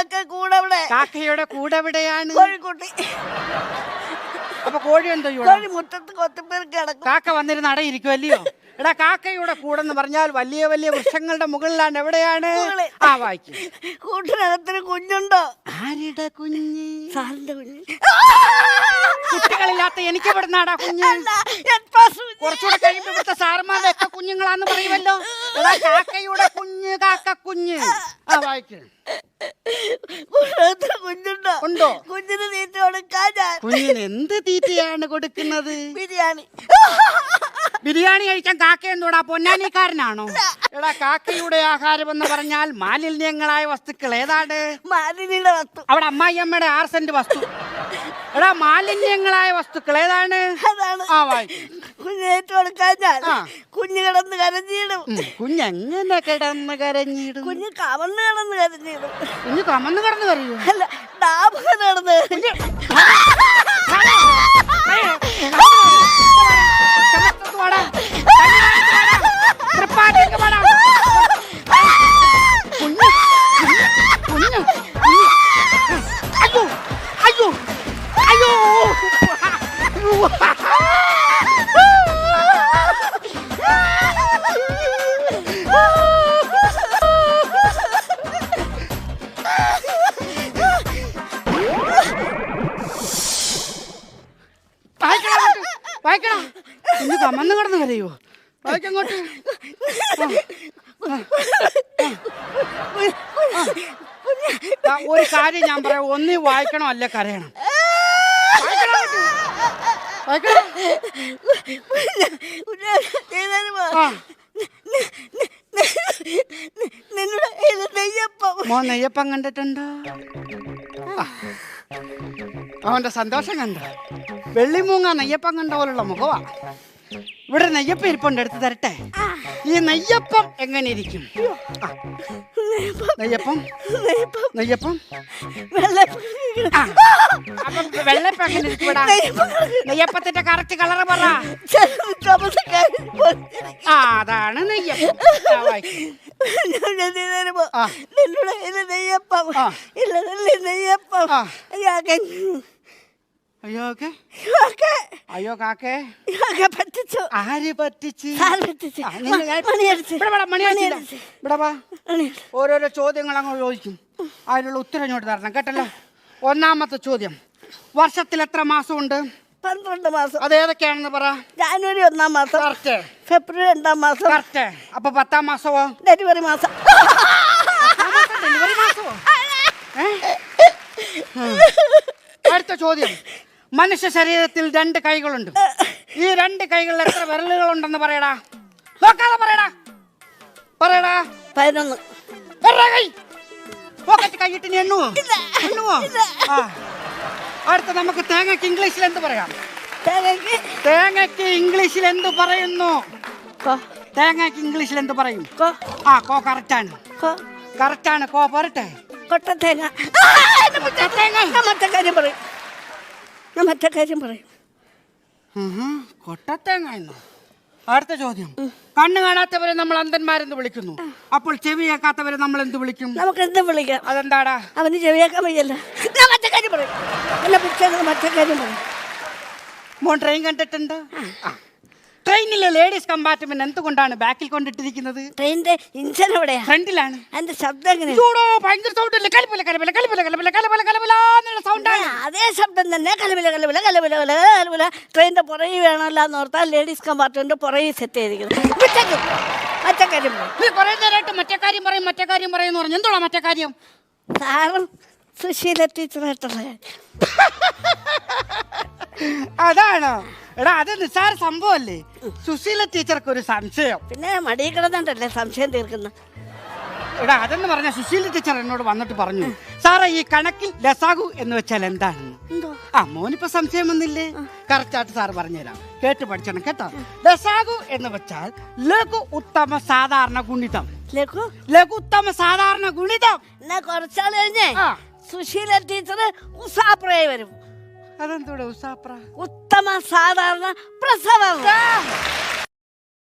കാക്ക കൂടവിടെ? കാക്കയുടെ കൂടെ എവിടെയാണ് കോഴിക്കുട്ടി. അപ്പൊ കോഴി എന്തോ ഇവിടെ? കോഴി മുറ്റത്ത് കൊത്തിപ്പേർ കിടക്കും. കാക്ക വന്നിരുന്ന് അടയിരിക്കും അല്ലയോ എടാ കാക്കയുടെ കൂടെന്ന് പറഞ്ഞാൽ വലിയ വലിയ വൃക്ഷങ്ങളുടെ മുകളിലാണ്. എവിടെയാണ്? മുകളിൽ. ആ വായിക്കും. കൂട്ടിനകത്തൊരു കുഞ്ഞുണ്ടോ? ആരുടെ കുഞ്ഞ്? സാറിന്റെ കുഞ്ഞ്. കുട്ടികളില്ലാത്ത എനിക്ക് ഇവിടുന്നാടാ കുഞ്ഞ്? അല്ല? കുറച്ചുകൂടെ കഴിയുമ്പോ ഇവിടുത്തെ കുഞ്ഞുങ്ങളാന്ന് പറയുമല്ലോ. എടാ കാക്കയുടെ കുഞ്ഞ് കാക്ക കുഞ്ഞ്. ആ വായിക്ക്. കുഞ്ഞുണ്ടോ. ഉണ്ടോ? കുഞ്ഞിന് തീറ്റ കൊടുക്കാൻ ഞാൻ കുഞ്ഞിന് എന്ത് തീറ്റയാണ് കൊടുക്കുന്നത്? ബിരിയാണി. ബിരിയാണി കഴിക്കാൻ കാക്ക എന്തോടാ പൊന്നാനിക്കാരനാണോ? എടാ കാക്കയുടെ ആഹാരം എന്ന് പറഞ്ഞാൽ മാലിന്യങ്ങളായ വസ്തുക്കൾ ഏതാണ് മാലിന്യയുടെ വസ്തു. അവിടെ അമ്മായിയമ്മയുടെ ആറ് സെന്റ് വസ്തു. എടാ മാലിന്യങ്ങളായ വസ്തുക്കൾ ഏതാണ്? അതാണ്. ആ വായിക്കും. കുഞ്ഞേറ്റ് കൊടുക്കാൻ ഞാൻ കുഞ്ഞു കിടന്ന് കരഞ്ഞിടും. കുഞ്ഞെങ്ങനെ കിടന്ന് കരഞ്ഞിടും? കുഞ്ഞ് കമന്ന് കിടന്ന് കരഞ്ഞിടും. കുഞ്ഞ് കമന്ന് കിടന്ന് കരയൂ അല്ല ഡാബ് കിടന്ന് കമന്ന് കിടന്ന് കരയോ വായിക്കങ്ങോട്ട്. ഒരു കാര്യം ഞാൻ പറയാം. ഒന്നി വായിക്കണോ അല്ല കരയണം? നെയ്യപ്പം കണ്ടിട്ടുണ്ടോ. അവന്റെ സന്തോഷം കണ്ട? വെള്ളിമൂങ്ങ നെയ്യപ്പം കണ്ട പോലുള്ള മുഖവാ. ഇവിടെ നെയ്യപ്പം ഇരിപ്പുണ്ട് എടുത്ത് തരട്ടെ. ഈ നെയ്യപ്പം എങ്ങനെ ഇരിക്കും ആ. നെയ്യപ്പം. നെയ്യപ്പം? ആ. അപ്പം വെള്ളപ്പം എങ്ങനെ ഇരിക്കും ഇവിടെ? നെയ്യപ്പത്തിന്റെ കറക്റ്റ് കളർ പറ. ആ അതാണ് നെയ്യപ്പം. ആ, വായിക്ക്. ആ. നിന്നോട് ഇത് നെയ്യപ്പം. ആ. ഇല്ല നല്ല നെയ്യപ്പം. ആ. അയ്യോ ഓക്കെ ഇയാൾക്ക് അയ്യോ കാക്കേ. ഇയാൾക്ക് പറ്റിച്ചു? ആര് പറ്റിച്ച്. ഓരോരോ ചോദ്യങ്ങൾ അങ്ങ് ചോദിക്കും. അതിനുള്ള ഉത്തരം ഇങ്ങോട്ട് തരണം കേട്ടല്ലോ? ഒന്നാമത്തെ ചോദ്യം. വർഷത്തിൽ എത്ര മാസം ഉണ്ട് പന്ത്രണ്ട് മാസം. അത് ഏതൊക്കെയാണെന്ന് പറ. ജാനുവരി ഒന്നാം മാസം. കറക്റ്റ്. ഫെബ്രുവരി രണ്ടാം മാസം. കറക്റ്റ്. അപ്പൊ പത്താം മാസമോ? ഡെലിവറി മാസം. ഡെലിവറി മാസമോ. അടുത്ത ചോദ്യം. മനുഷ്യ ശരീരത്തിൽ രണ്ട് കൈകളുണ്ട്. ഈ രണ്ട് കൈകളിൽ എത്ര വിരലുകൾ ഉണ്ടെന്ന് പറയടാ. നോക്കാതെ പറയടാ. പറയടാ. പതിനൊന്ന്. കൈ. പോക്കറ്റ് കൈയിട്ട് നീ എണ്ണുവോ? എണ്ണുവോ? ആ. അടുത്ത നമുക്ക് തേങ്ങയ്ക്ക് ഇംഗ്ലീഷിൽ എന്ത് പറയാം? തേങ്ങയ്ക്ക്? തേങ്ങയ്ക്ക് ഇംഗ്ലീഷിൽ എന്ത് പറയുന്നു? തേങ്ങക്ക് തേങ്ങയ്ക്ക് ഇംഗ്ലീഷിൽ എന്ത് പറയും? ആ കോ കറക്റ്റാണ്. കറക്റ്റാണ്. കോ പറട്ടെ കൊട്ടത്തേങ്ങ. കൊട്ടത്തേങ്ങ. തേങ്ങ മറ്റേ കാര്യം പറയും. ഞാൻ മറ്റേ കാര്യം പറയും കൊട്ടത്തേങ്ങ അടുത്ത ചോദ്യം കണ്ണു കാണാത്തവരെ നമ്മൾ അന്ധന്മാരെന്ന് വിളിക്കുന്നു അപ്പോൾ ചെവി കേൾക്കാത്തവരെ നമ്മൾ എന്ത് വിളിക്കും നമുക്ക് എന്ത് വിളിക്കാം അതെന്താടാ അവന് ചെവിയാക്കാൻ വയ്യല്ല ഞാൻ മറ്റേ കാര്യം പറയും എന്നെ പിടിച്ചത് മറ്റേ കാര്യം പറയും മോൻ ട്രെയിൻ കണ്ടിട്ടുണ്ട്. ട്രെയിനിലെ ലേഡീസ് കമ്പാർട്ട്മെന്റ് എന്തുകൊണ്ടാണ് ബാക്കിൽ കൊണ്ടിട്ടിരിക്കുന്നത് ട്രെയിനിന്റെ ഇഞ്ചൻ എവിടെയാണ് ഫ്രണ്ടിലാണ് അതിന്റെ ശബ്ദം എങ്ങനെയാണ് ഭയങ്കര സൗണ്ട് അല്ലേ കലിപ്പല കലിപ്പല കലിപ്പല കലിപ്പല കലിപ്പല കലിപ്പല എന്നുള്ള സൗണ്ടാണ് ആ, അതേ ശബ്ദം തന്നെ കലവില കലവില കലവില കല കലവില ട്രെയിനിന്റെ പുറകെ വേണമല്ലോ എന്ന് ഓർത്താൽ ലേഡീസ് കമ്പാർട്ട്മെന്റ് പുറകെ സെറ്റ് ചെയ്തിരിക്കുന്നത് മറ്റേ കാര്യം കുറെ നേരമായിട്ട് മറ്റേ കാര്യം പറയും മറ്റേ കാര്യം പറയും എന്ന് പറഞ്ഞു എന്തോളാ മറ്റേ കാര്യം? സാറും സുശീല ടീച്ചറായിട്ടുള്ള അതാണോ? എടാ അത് നിസ്സാര സംഭവല്ലേ സുശീല ടീച്ചർക്ക് ഒരു സംശയം. പിന്നെ മടിയിൽ കിടന്നിട്ടല്ലേ സംശയം തീർക്കുന്ന? എടാ അതെന്ന് പറഞ്ഞ സുശീല ടീച്ചർ എന്നോട് വന്നിട്ട് പറഞ്ഞു സാറേ ഈ കണക്കിൽ ലസാഗു എന്ന് വെച്ചാൽ എന്താണ് എന്തോ? ആ മോനിപ്പോ സംശയം വന്നില്ലേ? കറക്റ്റായിട്ട് സാർ പറഞ്ഞുതരാം. കേട്ട് പഠിച്ചണം കേട്ടോ. ലസാഗു എന്ന് വെച്ചാൽ ലഘു ഉത്തമ സാധാരണ ഗുണിതം. ലഘു? ലഘു ഉത്തമ സാധാരണ ഗുണിതം. എന്നാ കുറച്ചാൾ കഴിഞ്ഞേ. സുശീല ടീച്ചർ ഉസാപ്രയെ വരും. അതെന്തോടെ ഉസാപ്ര? ഉത്തമ സാധാരണ പ്രസവം.